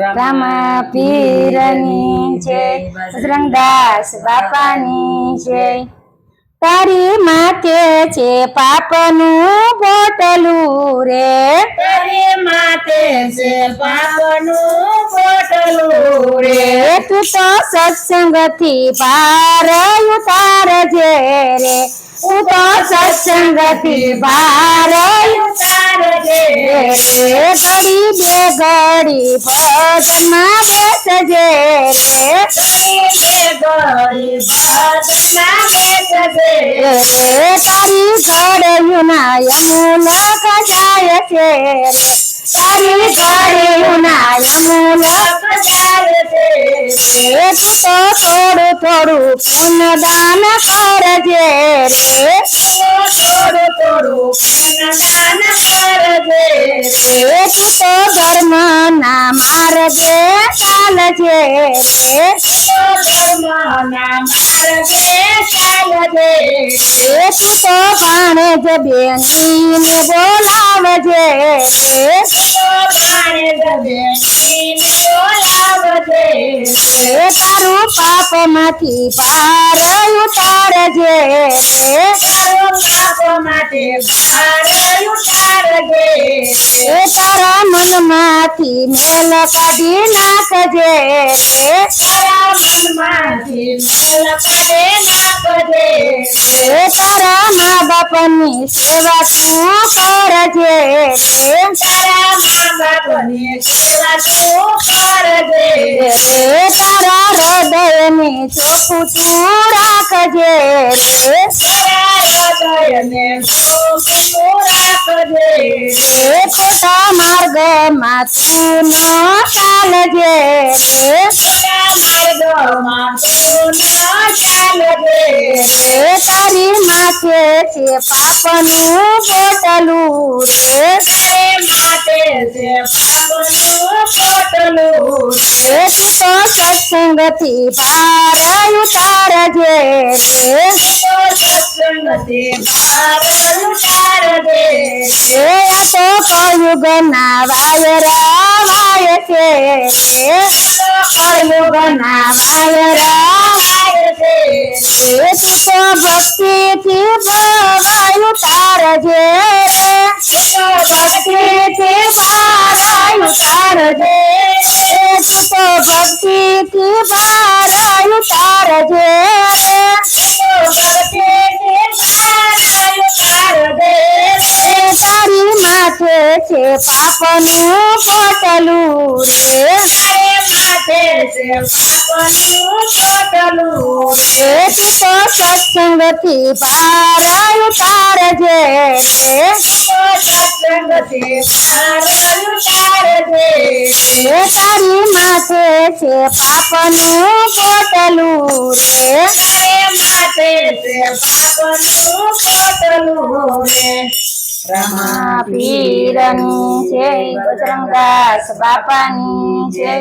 રામા પીરની જય બજરંગદાસ બાપાની જય. તારી માથે છે પાપનું બોટલું રે. તારી માથે છે પાપનું બોટલું રે. તું તો સત્સંગથી પાર ઉતારજે રે. તું તો સત્સંગથી પાર ઉતારજે રે ઘડી બે ઘડી ભજનમાં બેસજે રે. તારી બે ગળી ભજનમાં બેસજે રે તારી ઘડયુના યમુના કજાય છે રે. તારી ઘડયુના યમુના કજાય છે રે. તું તો થોડું થોડું પુનદાન કરજે રે. થોડું થોડું રે તું તો ધર્મ ના માર્ગે ચાલજે રે ધર્મના માર્ગે ચાલજે. રે તું તો ભાણેજ બેનીને બોલાવજે. પાણે દબેટીને બોલાવજે. રે તારું પાપમાંથી પાર ઉતારજે. રે એ તારા મનમાંથી મેલ કાઢી નાખજે. રે તારા મેલ કાઢે નાખજે. એ તારા મા બાપની સેવા તું કરજે. રે તારા મા બાપની સેવા તું કરજે. રે તારા હૃદયને ચોખ્ખું તું રાખજે. રે રે ખોટા ખોટા માર્ગોમાં તું ન ચાલજે રે તારી માથે છે પાપનું બોટલું રે. તારે માટે છે પોટલું રે તો સત્સંગથી પાર ઉતારજે. જે તો સત્સંગથી કયુગના વાયરા વાય છે. રે કયુગના વાયરા રે તું તો ભક્તિથી તું તો ભક્તિથી ભારાય ઉતારજે તારી માથે છે પાપનું પોટલું રે. સત્સંગથી પાર ઉતારજે રે. એ તારી માથે છે પાપનું પોટલું રે. રમા પીરની જય બજરંગદાસ બાપાની જય